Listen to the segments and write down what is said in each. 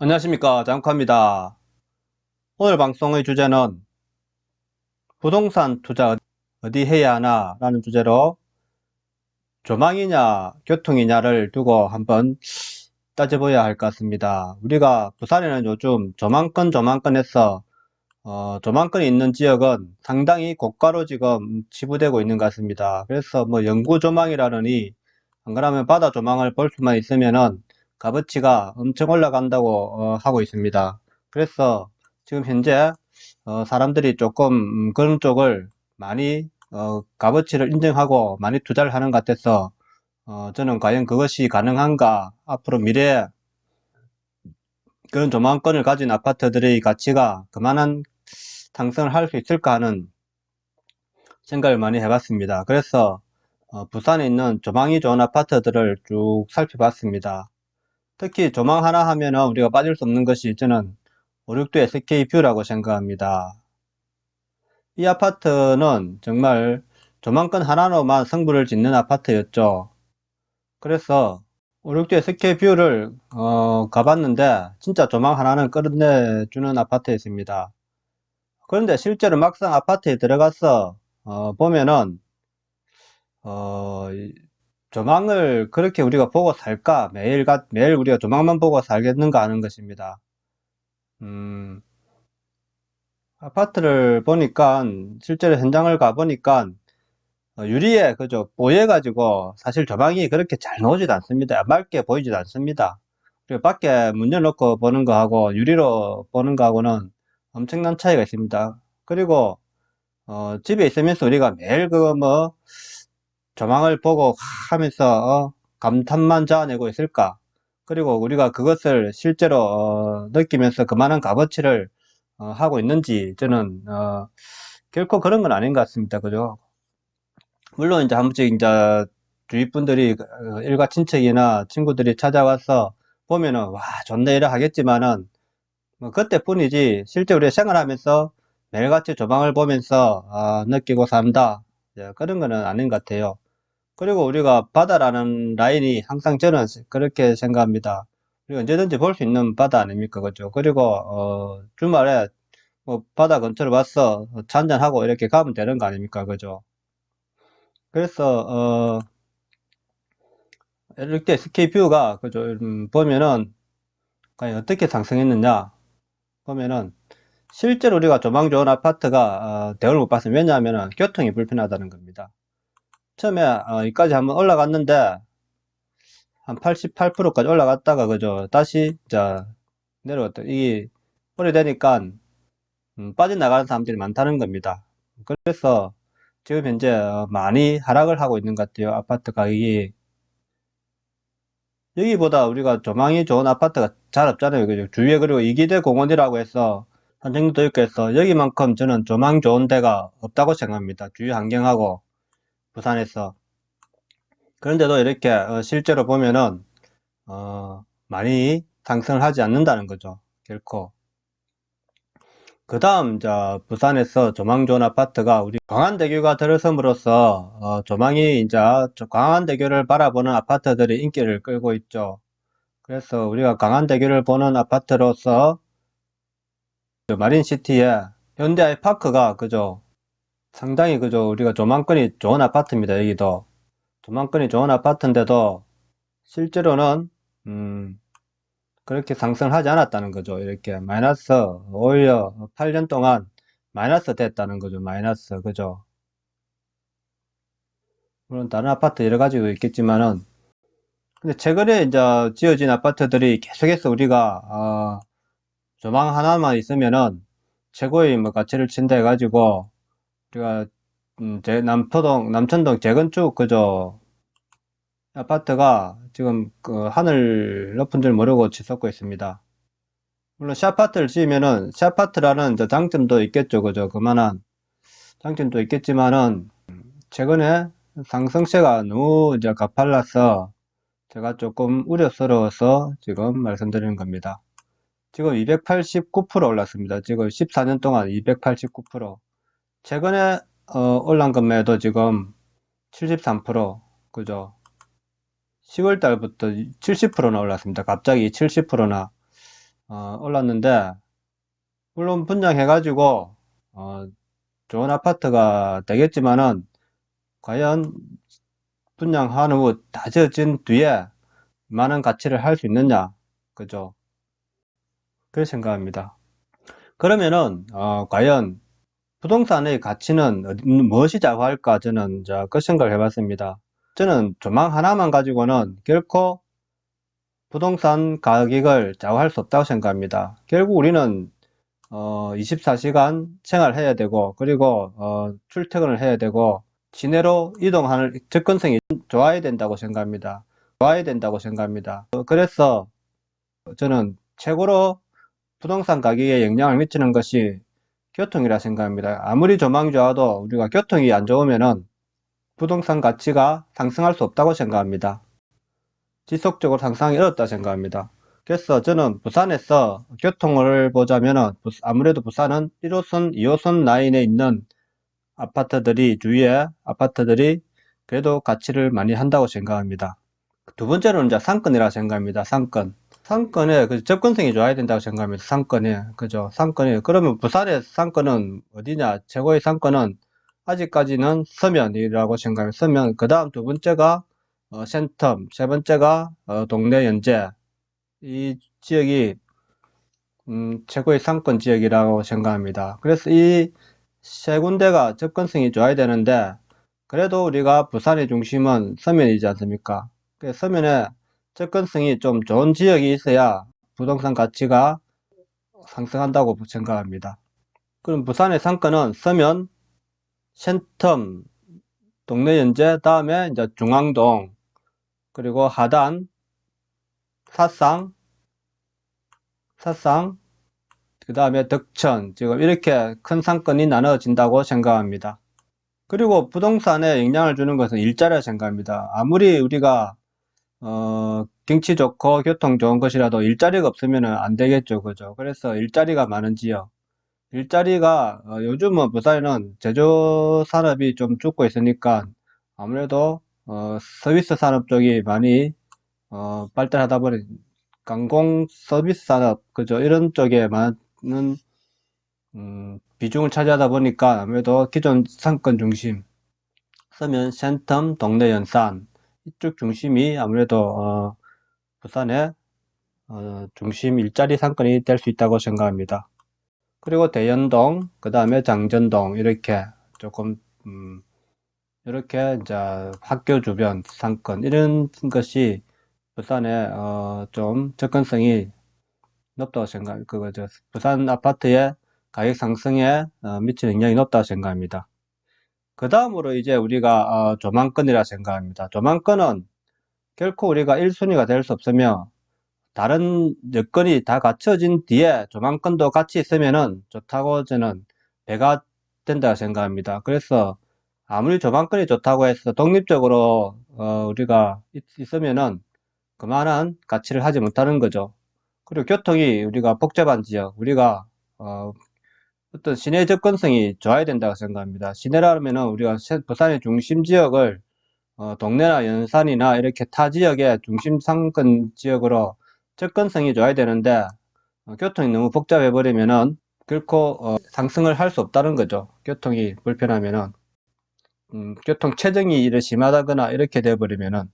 안녕하십니까 장카입니다. 오늘 방송의 주제는 부동산 투자 어디 해야 하나 라는 주제로 조망이냐 교통이냐를 두고 한번 따져봐야 할 것 같습니다. 우리가 부산에는 요즘 조망권 조망권에서 어, 조망권이 있는 지역은 상당히 고가로 지금 치부되고 있는 것 같습니다. 그래서 뭐 영구 조망이라느니 안 그러면 바다 조망을 볼 수만 있으면은 값어치가 엄청 올라간다고 어, 하고 있습니다. 그래서 지금 현재 어, 사람들이 조금 음, 그런 쪽을 많이 어, 값어치를 인정하고 많이 투자를 하는 것 같아서 어, 저는 과연 그것이 가능한가 앞으로 미래에 그런 조망권을 가진 아파트들의 가치가 그만한 상승을 할 수 있을까 하는 생각을 많이 해봤습니다. 그래서 어, 부산에 있는 조망이 좋은 아파트들을 쭉 살펴봤습니다. 특히 조망 하나 하면은 우리가 빠질 수 없는 것이 저는 5, 6도 SK뷰라고 생각합니다. 이 아파트는 정말 조망권 하나로만 승부를 짓는 아파트였죠. 그래서 5, 6도 SK뷰를 어, 가봤는데 진짜 조망 하나는 끌어내주는 아파트였습니다. 그런데 실제로 막상 아파트에 들어가서 어, 보면은 어, 조망을 그렇게 우리가 보고 살까? 매일, 가, 매일 우리가 조망만 보고 살겠는가 하는 것입니다. 음, 아파트를 보니까, 실제로 현장을 가보니까, 어, 유리에, 그죠, 뽀얘가지고, 사실 조망이 그렇게 잘 나오지도 않습니다. 맑게 보이지도 않습니다. 그리고 밖에 문 열어놓고 보는 거하고, 유리로 보는 거하고는 엄청난 차이가 있습니다. 그리고, 어, 집에 있으면서 우리가 매일 그 뭐, 조망을 보고 하면서 어, 감탄만 자아내고 있을까? 그리고 우리가 그것을 실제로 어, 느끼면서 그만한 값어치를 어, 하고 있는지 저는 어, 결코 그런 건 아닌 것 같습니다. 그죠? 물론 이제 한 번씩 이제 주위 분들이 어, 일가 친척이나 친구들이 찾아와서 보면은 와 좋네 이래 하겠지만은 뭐 그때뿐이지 실제 우리가 생활하면서 매일같이 조망을 보면서 아, 느끼고 산다 예, 그런 거는 아닌 것 같아요. 그리고 우리가 바다라는 라인이 항상 저는 그렇게 생각합니다. 우리가 언제든지 볼 수 있는 바다 아닙니까? 그죠? 그리고, 어, 주말에 뭐 바다 근처로 와서 차 한잔하고 이렇게 가면 되는 거 아닙니까? 그죠? 그래서, 어, 이렇게 스케이뷰가, 그죠? 음, 보면은, 과연 어떻게 상승했느냐? 보면은, 실제로 우리가 조망 좋은 아파트가, 어, 대우를 못 봤으면 왜냐하면 교통이 불편하다는 겁니다. 처음에 어, 여기까지 한번 올라갔는데 한 88%까지 올라갔다가 그죠 다시 자 내려왔다. 이게 오래되니까 음, 빠져나가는 사람들이 많다는 겁니다. 그래서 지금 현재 어, 많이 하락을 하고 있는 것 같아요 아파트 가격이 여기보다 우리가 조망이 좋은 아파트가 잘 없잖아요. 그죠? 주위에 그리고 이기대 공원이라고 해서 산책로도 있고 해서 여기만큼 저는 조망 좋은 데가 없다고 생각합니다. 주위 환경하고 부산에서. 그런데도 이렇게 어, 실제로 보면은 어, 많이 상승을 하지 않는다는 거죠. 결코. 그 다음 부산에서 조망 좋은 아파트가 우리 광안대교가 들어섬으로써 어, 조망이 이제 광안대교를 바라보는 아파트들이 인기를 끌고 있죠. 그래서 우리가 광안대교를 보는 아파트로서 그 마린시티에 현대아이파크가 그죠 상당히 그죠. 우리가 조망권이 좋은 아파트입니다. 여기도. 조망권이 좋은 아파트인데도 실제로는 음, 그렇게 상승을 하지 않았다는 거죠. 이렇게 마이너스 오히려 8년 동안 마이너스 됐다는 거죠. 마이너스 그죠. 물론 다른 아파트 여러 가지도 있겠지만은 근데 최근에 이제 지어진 아파트들이 계속해서 우리가 어, 조망 하나만 있으면은 최고의 뭐 가치를 친다 해가지고 우리가 음, 제 남포동 남천동 재건축 그저 아파트가 지금 그 하늘 높은 줄 모르고 짓었고 있습니다. 물론 시아파트를 지으면은 시아파트라는 장점도 있겠죠. 그죠? 그만한 장점도 있겠지만은 최근에 상승세가 너무 이제 가팔라서 제가 조금 우려스러워서 지금 말씀드리는 겁니다. 지금 289% 올랐습니다. 지금 14년 동안 289% 최근에 어, 올란 금매도 지금 73% 그죠? 10월 달부터 70%나 올랐습니다. 갑자기 70%나 어, 올랐는데 물론 분양해 가지고 어, 좋은 아파트가 되겠지만은 과연 분양한 후 다 지어진 뒤에 많은 가치를 할 수 있느냐 그죠? 그렇게 생각합니다. 그러면은 어, 과연 부동산의 가치는 무엇이 좌우할까 저는 자, 그 생각을 해봤습니다 저는 조망 하나만 가지고는 결코 부동산 가격을 좌우할 수 없다고 생각합니다 결국 우리는 어, 24시간 생활해야 되고 그리고 어, 출퇴근을 해야 되고 시내로 이동하는 접근성이 좋아야 된다고 생각합니다. 좋아야 된다고 생각합니다. 어, 그래서 저는 최고로 부동산 가격에 영향을 미치는 것이 교통이라 생각합니다. 아무리 조망이 좋아도 우리가 교통이 안 좋으면은 부동산 가치가 상승할 수 없다고 생각합니다. 지속적으로 상승하기 어렵다 생각합니다. 그래서 저는 부산에서 교통을 보자면은 부- 아무래도 부산은 1호선, 2호선 라인에 있는 아파트들이 주위에 아파트들이 그래도 가치를 많이 한다고 생각합니다. 두 번째로는 이제 상권이라 생각합니다. 상권. 상권에 그 접근성이 좋아야 된다고 생각합니다. 상권에 그죠? 상권에 그러면 부산의 상권은 어디냐? 최고의 상권은 아직까지는 서면이라고 생각합니다. 서면 그 다음 두 번째가 어, 센텀, 세 번째가 어, 동네 연재. 이 지역이 음, 최고의 상권 지역이라고 생각합니다. 그래서 이 세 군데가 접근성이 좋아야 되는데 그래도 우리가 부산의 중심은 서면이지 않습니까? 그 서면에 접근성이 좀 좋은 지역이 있어야 부동산 가치가 상승한다고 생각합니다. 그럼 부산의 상권은 서면, 센텀, 동네 연재, 다음에 이제 중앙동, 그리고 하단, 사상, 사상, 그 다음에 덕천, 지금 이렇게 큰 상권이 나눠진다고 생각합니다. 그리고 부동산에 영향을 주는 것은 일자리라 생각합니다. 아무리 우리가 어, 경치 좋고 교통 좋은 것이라도 일자리가 없으면 안 되겠죠. 그죠? 그래서 일자리가 많은 지역. 일자리가 어, 요즘은 부산에는 제조 산업이 좀 죽고 있으니까 아무래도 어, 서비스 산업 쪽이 많이 어, 발달하다 보니 관공 서비스 산업 그죠? 이런 쪽에 많은 음, 비중을 차지하다 보니까 아무래도 기존 상권 중심 서면 센텀 동네 연산 이쪽 중심이 아무래도 어, 부산의 어, 중심 일자리 상권이 될 수 있다고 생각합니다. 그리고 대연동, 그 다음에 장전동 이렇게 조금 음, 이렇게 이제 학교 주변 상권 이런 것이 부산에 어, 좀 접근성이 높다고 생각, 그거죠. 부산 아파트의 가격 상승에 어, 미치는 영향이 높다고 생각합니다. 그 다음으로 이제 우리가 어, 조망권이라 생각합니다. 조망권은 결코 우리가 1순위가 될 수 없으며 다른 여건이 다 갖춰진 뒤에 조망권도 같이 있으면은 좋다고 저는 배가 된다고 생각합니다. 그래서 아무리 조망권이 좋다고 해서 독립적으로 어, 우리가 있, 있으면은 그만한 가치를 하지 못하는 거죠. 그리고 교통이 우리가 복잡한 지역, 우리가 어, 어떤 시내 접근성이 좋아야 된다고 생각합니다. 시내라면은 우리가 세- 부산의 중심 지역을 어, 동네나 연산이나 이렇게 타 지역의 중심 상권 지역으로 접근성이 좋아야 되는데 어, 교통이 너무 복잡해 버리면은 결코 어, 상승을 할 수 없다는 거죠. 교통이 불편하면은 음, 교통 체증이 이래 심하다거나 이렇게 돼 버리면은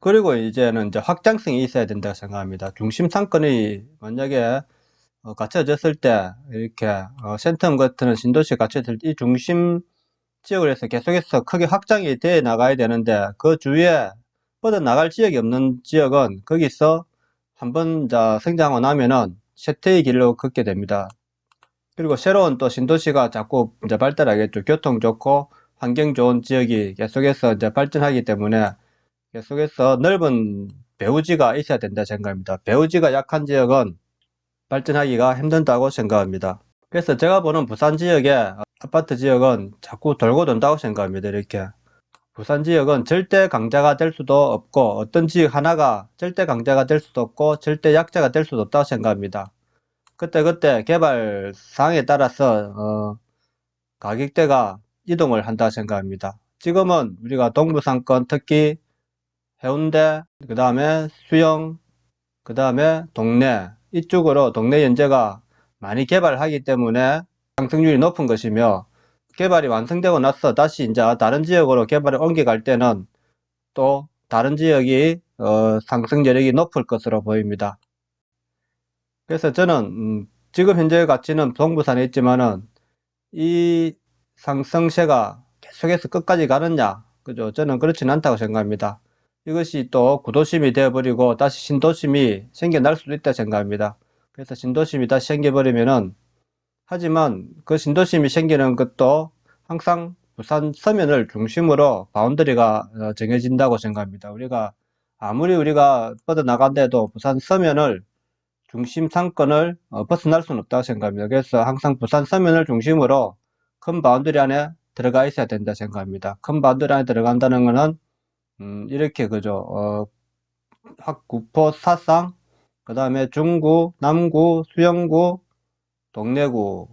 그리고 이제는 이제 확장성이 있어야 된다고 생각합니다. 중심 상권이 만약에 어, 갖춰졌을 때 이렇게 어, 센텀 같은 신도시 때이 중심 지역을 해서 계속해서 크게 확장이 돼 나가야 되는데 그 주위에 뻗어 나갈 지역이 없는 지역은 거기서 한번 자 성장하고 나면은 쇠퇴의 길로 걷게 됩니다. 그리고 새로운 또 신도시가 자꾸 이제 발달하겠죠. 교통 좋고 환경 좋은 지역이 계속해서 이제 발전하기 때문에 계속해서 넓은 배후지가 있어야 된다 생각합니다. 배후지가 약한 지역은 발전하기가 힘든다고 생각합니다. 그래서 제가 보는 부산 지역의 아파트 지역은 자꾸 돌고 돈다고 생각합니다. 이렇게. 부산 지역은 절대 강자가 될 수도 없고 어떤 지역 하나가 절대 강자가 될 수도 없고 절대 약자가 될 수도 없다고 생각합니다. 그때그때 개발 사항에 따라서 어, 가격대가 이동을 한다 생각합니다. 지금은 우리가 동부상권 특히 해운대 그 다음에 수영 그 다음에 동네 이쪽으로 동네 연재가 많이 개발하기 때문에 상승률이 높은 것이며 개발이 완성되고 나서 다시 이제 다른 지역으로 개발을 옮겨갈 때는 또 다른 지역이 어, 상승 여력이 높을 것으로 보입니다. 그래서 저는 음, 지금 현재 가치는 동부산에 있지만은 이 상승세가 계속해서 끝까지 가느냐 그죠 저는 그렇지는 않다고 생각합니다. 이것이 또 구도심이 되어버리고 다시 신도심이 생겨날 수도 있다 생각합니다. 그래서 신도심이 다시 생겨버리면은 하지만 그 신도심이 생기는 것도 항상 부산 서면을 중심으로 바운더리가 어, 정해진다고 생각합니다. 우리가 아무리 우리가 뻗어나간데도 부산 서면을 중심 상권을 어, 벗어날 수는 없다고 생각합니다. 그래서 항상 부산 서면을 중심으로 큰 바운더리 안에 들어가 있어야 된다 생각합니다. 큰 바운더리 안에 들어간다는 것은 음, 이렇게 그죠. 어, 학구포 사상, 그 다음에 중구, 남구, 수영구, 동래구,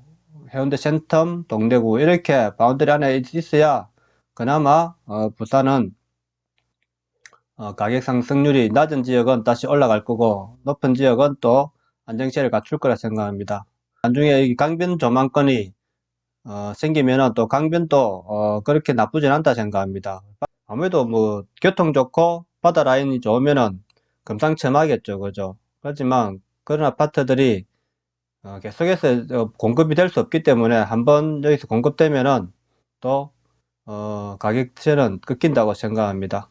해운대 센텀, 동래구 이렇게 바운더리 안에 있어야 그나마 어, 부산은 어, 가격 상승률이 낮은 지역은 다시 올라갈 거고 높은 지역은 또 안정세를 갖출 거라 생각합니다. 나중에 이 강변 조망권이 어, 생기면은 또 강변도 어, 그렇게 나쁘진 않다 생각합니다. 아무래도 뭐 교통 좋고 바다 라인이 좋으면은 금상첨화겠죠, 그죠? 그렇지만 그런 아파트들이 어, 계속해서 어, 공급이 될 수 없기 때문에 한번 여기서 공급되면은 또 어, 가격대는 꺾인다고 생각합니다.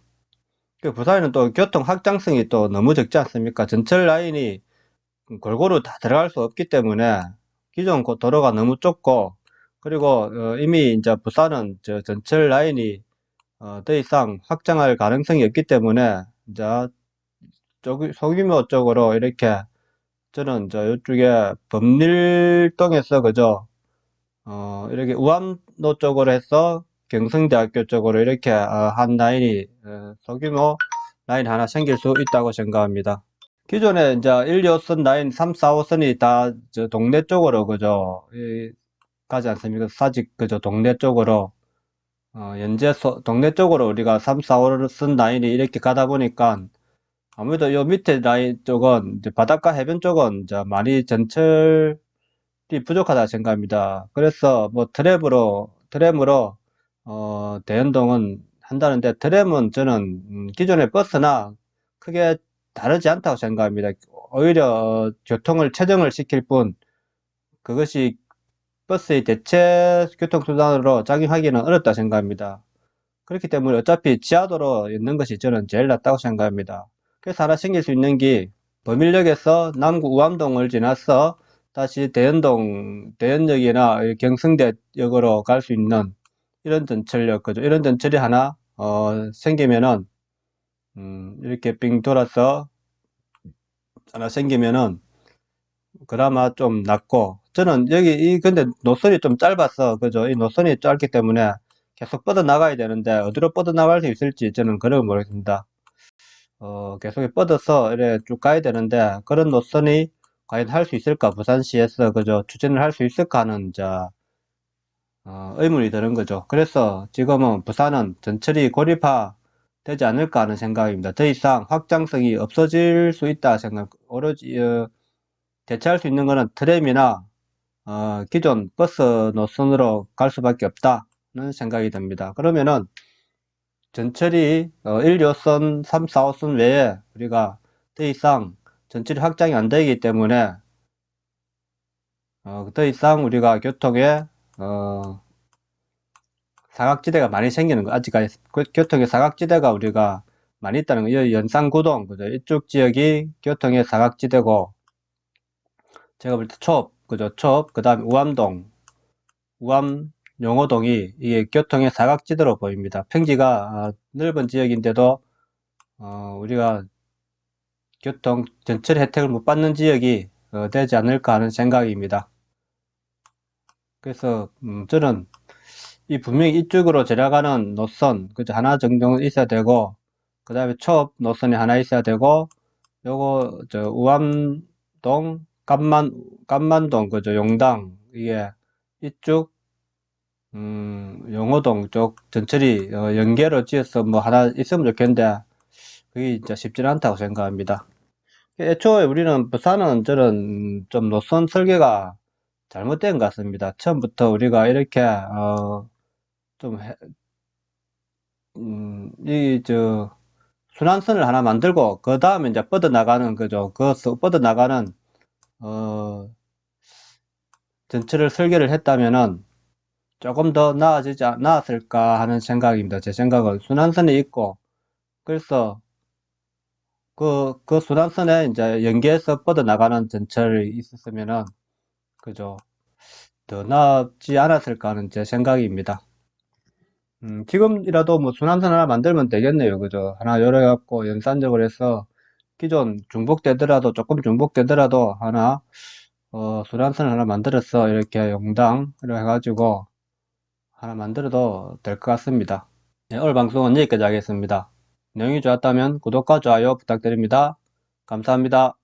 그 부산에는 또 교통 확장성이 또 너무 적지 않습니까? 전철 라인이 골고루 다 들어갈 수 없기 때문에 기존 그 도로가 너무 좁고 그리고 어, 이미 이제 부산은 저 전철 라인이 어, 더 이상 확장할 가능성이 없기 때문에 이제 쪽- 소규모 쪽으로 이렇게 저는 저 이쪽에 범릴동에서 그저 어, 이렇게 우암로 쪽으로 해서 경성대학교 쪽으로 이렇게 어, 한 라인이 어, 소규모 라인 하나 생길 수 있다고 생각합니다. 기존에 이제 1, 2호선 라인 3, 4호선이 다 저 동네 쪽으로 그죠 이, 가지 않습니까? 사직 그저 동네 쪽으로 어, 연재 소 동네 쪽으로 우리가 3, 4호선 라인이 이렇게 가다 보니까 아무래도 요 밑에 라인 쪽은 이제 바닷가 해변 쪽은 이제 많이 전철이 부족하다 생각합니다. 그래서 뭐 트램으로 트램으로 어, 대연동은 한다는데 트램은 저는 음, 기존의 버스나 크게 다르지 않다고 생각합니다. 오히려 어, 교통을 최정을 시킬 뿐 그것이 버스의 대체 교통수단으로 작용하기는 어렵다 생각합니다. 그렇기 때문에 어차피 지하도로 있는 것이 저는 제일 낫다고 생각합니다. 그래서 하나 생길 수 있는 게 범일역에서 남구 우암동을 지나서 다시 대연동, 대연역이나 경승대역으로 갈 수 있는 이런 전철역, 그죠? 이런 전철이 하나, 어, 생기면은, 음, 이렇게 빙 돌아서 하나 생기면은, 그나마 좀 낫고, 저는 여기, 이, 근데 노선이 좀 짧아서, 그죠? 이 노선이 짧기 때문에 계속 뻗어 나가야 되는데, 어디로 뻗어 나갈 수 있을지 저는 그걸 모르겠습니다. 어, 계속 뻗어서 이래 쭉 가야 되는데, 그런 노선이 과연 할 수 있을까? 부산시에서 그저 추진을 할 수 있을까 하는, 자, 어, 의문이 드는 거죠. 그래서 지금은 부산은 전철이 고립화 되지 않을까 하는 생각입니다. 더 이상 확장성이 없어질 수 있다 생각, 오로지, 어, 대체할 수 있는 것은 트램이나, 어, 기존 버스 노선으로 갈 수밖에 없다는 생각이 듭니다. 그러면은, 전철이 어, 1, 2호선, 3, 4호선 외에 우리가 더 이상 전철이 확장이 안 되기 때문에 어, 더 이상 우리가 교통에 어, 사각지대가 많이 생기는 거 아직까지 그 교통의 사각지대가 우리가 많이 있다는 거예요. 연산구동 그죠? 이쪽 지역이 교통의 사각지대고 제가 볼때촉 그죠? 촉 그다음 우암동 우암 용호동이 이게 교통의 사각지대로 보입니다. 평지가 아, 넓은 지역인데도 어, 우리가 교통 전철 혜택을 못 받는 지역이 어, 되지 않을까 하는 생각입니다. 그래서 음, 저는 이 분명히 이쪽으로 지나가는 노선 그죠 하나 정도는 있어야 되고 그 다음에 초업 노선이 하나 있어야 되고 요거 저 우암동 감만 감만동 그죠 용당 이게 이쪽 음, 용호동 쪽 전철이 어, 연계로 지어서 뭐 하나 있으면 좋겠는데 그게 진짜 쉽지는 않다고 생각합니다. 애초에 우리는 부산은 저런 좀 노선 설계가 잘못된 것 같습니다. 처음부터 우리가 이렇게 어, 좀 해- 음, 이, 저, 순환선을 하나 만들고, 그 다음에 이제 뻗어나가는, 그죠. 그, 서- 뻗어나가는, 어, 전철을 설계를 했다면은 조금 더 나아지지, 않- 나았을까 하는 생각입니다. 제 생각은. 순환선이 있고, 그래서 그, 그 순환선에 이제 연계해서 뻗어나가는 전철이 있었으면은, 그죠. 더 나았지 않았을까 하는 제 생각입니다. 음, 지금이라도 뭐 순환선 하나 만들면 되겠네요. 그죠? 하나 열어갖고 연산적으로 해서 기존 중복되더라도 조금 중복되더라도 하나 어, 순환선 하나 만들어서 이렇게 용당 이렇게 해가지고 하나 만들어도 될 것 같습니다. 네, 오늘 방송은 여기까지 하겠습니다. 내용이 좋았다면 구독과 좋아요 부탁드립니다. 감사합니다.